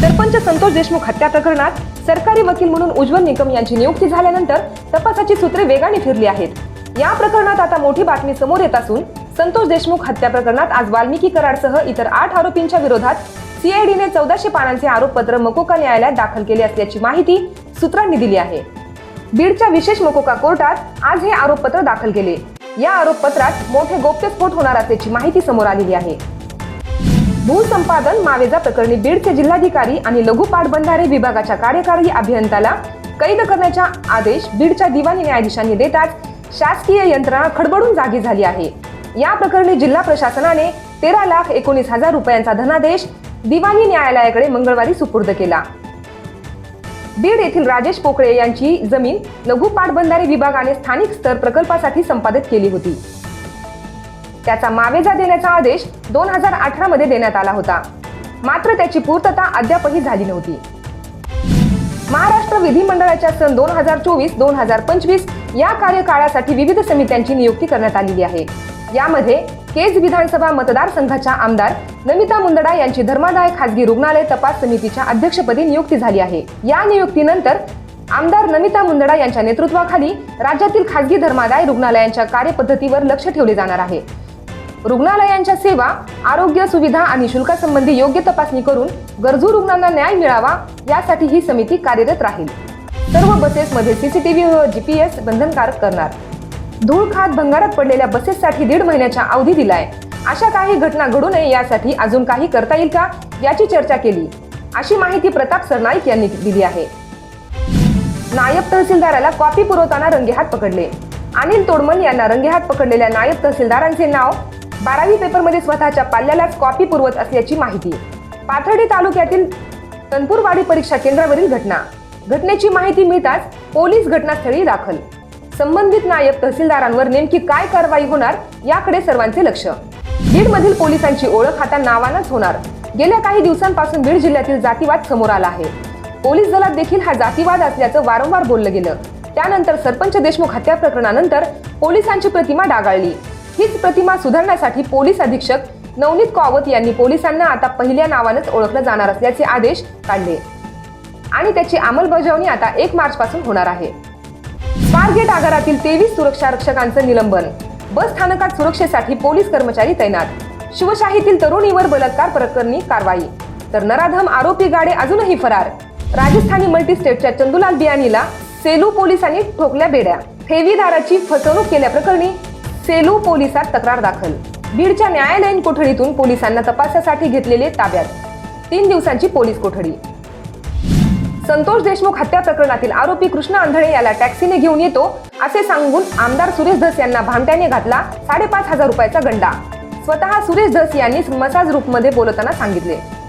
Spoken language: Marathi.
सरपंच संतोष देशमुख हत्या प्रकरणात सरकारी वकील म्हणून उज्ज्वल निकम यांची नियुक्ती झाल्यानंतर तपासाची सूत्रे वेगाने फिरली आहेत. या प्रकरणात आता मोठी बातमी समोर येत असून संतोष देशमुख हत्या प्रकरणात आज वाल्मिकी कराडसह इतर आठ आरोपींच्या विरोधात सीआयडीने चौदाशे पानांचे आरोपपत्र मकोका न्यायालयात दाखल केले असल्याची माहिती सूत्रांनी दिली आहे. बीडच्या विशेष मकोका कोर्टात आज हे आरोपपत्र दाखल केले. या आरोपपत्रात मोठे गोप्यस्फोट होणार असल्याची माहिती समोर आलेली आहे. भूसंपादन मावेजा प्रकरणी बीडचे जिल्हाधिकारी आणि लघु पाटबंधारे विभागाच्या कार्यकारी अभियंत्याला कैद करण्याचा आदेश बीडच्या दिवाणी न्यायाधीशांनी देताच शासकीय यंत्रणा खडबडून जागी झाली आहे. या प्रकरणी जिल्हा प्रशासनाने तेरा लाख एकोणीस हजार रुपयांचा धनादेश दिवाणी न्यायालयाकडे मंगळवारी सुपूर्द केला. बीड येथील राजेश पोकळे यांची जमीन लघु पाटबंधारे विभागाने स्थानिक स्तर प्रकल्पासाठी संपादित केली होती. त्याचा मावेजा देण्याचा आदेश दोन हजार अठरा मध्ये देण्यात आला होता. मात्र त्याची पूर्तता अद्यापही झाली नव्हती. महाराष्ट्र विधिमंडळाच्या सन दोन हजार चोवीस दोन हजार पंचवीस या कार्यकाळासाठी विविध समित्यांची नियुक्ती करण्यात आलेली आहे. यामध्ये केज विधानसभा मतदारसंघाच्या आमदार नमिता मुंदडा यांची धर्मादाय खासगी रुग्णालय तपास समितीच्या अध्यक्षपदी नियुक्ती झाली आहे. या नियुक्तीनंतर आमदार नमिता मुंदडा यांच्या नेतृत्वाखाली राज्यातील खासगी धर्मादाय रुग्णालयांच्या कार्यपद्धतीवर लक्ष ठेवले जाणार आहे. रुग्णालयांच्या सेवा आरोग्य सुविधा आणि शुल्कासंबंधी योग्य तपासणी करून गरजू रुग्णांना न्याय मिळावा यासाठी ही समिती कार्यरत राहील. सर्व बसेसमध्ये सीसीटीव्ही व जीपीएस बंधनकारक करणार. धूळ खात भंगारात पडलेल्या बसेससाठी दीड महिन्याचा अवधी दिलाय. अशा काही घटना घडू नये यासाठी अजून काही करता येईल का याची चर्चा केली. अशी माहिती प्रताप सरनाईक यांनी दिली आहे. नायब तहसीलदाराला कॉपी पुरवताना रंगेहात पकडले. अनिल तोडमल यांना रंगेहात पकडलेल्या नायब तहसीलदारांचे नाव बारावी पेपरमध्ये स्वतःच्या पाल्यालाच कॉपी पुरवत असल्याची माहिती. पाथर्डी तालुक्यातील तनपूरवाडी परीक्षा केंद्रावरील घटना. घटनेची माहिती मिळताच पोलीस घटनास्थळी दाखल. संबंधित नायब तहसीलदारांवर नेमकी काय कारवाई होणार याकडे सर्वांचे लक्ष. बीड मधील पोलिसांची ओळख आता नावानच होणार. गेल्या काही दिवसांपासून बीड जिल्ह्यातील जातीवाद समोर आला आहे. पोलीस दलात देखील हा जातीवाद असल्याचं वारंवार बोललं गेलं. त्यानंतर सरपंच देशमुख हत्या प्रकरणानंतर पोलिसांची प्रतिमा डागाळली. हीच प्रतिमा सुधारण्यासाठी पोलीस अधीक्षक नवनीत कावत यांनी पोलिसांना आता पहिल्या नावानंच ओळखलं जाणार असल्याचे आदेश काढले. आणि त्याची अंमलबजावणी आता एक मार्च पासून होणार आहे. स्वारगेट आगारातील तेवीस सुरक्षा रक्षकांचं निलंबन. बस स्थानकात सुरक्षेसाठी पोलीस कर्मचारी तैनात. शिवशाहीतील तरुणीवर बलात्कार प्रकरणी कारवाई. तर नराधम आरोपी गाडे अजूनही फरार. राजस्थानी मल्टीस्टेटच्या चंदुलाल बियानीला सेलू पोलिसांनी ठोकल्या बेड्या. ठेवीदाराची फसवणूक केल्याप्रकरणी सेलू पोलिसात तक्रार दाखल. बीडच्या न्यायालयीन कोठडीतून पोलिसांना तपासासाठी घेतलेले ताब्यात. तीन दिवसांची पोलीस कोठडी. संतोष देशमुख हत्या प्रकरणातील आरोपी कृष्ण आंधळे याला टॅक्सीने घेऊन येतो असे सांगून आमदार सुरेश धस यांना भामट्याने घातला साडेपाच हजार रुपयाचा गंडा. स्वतः सुरेश धस यांनी मसाज रूपमध्ये बोलताना सांगितले.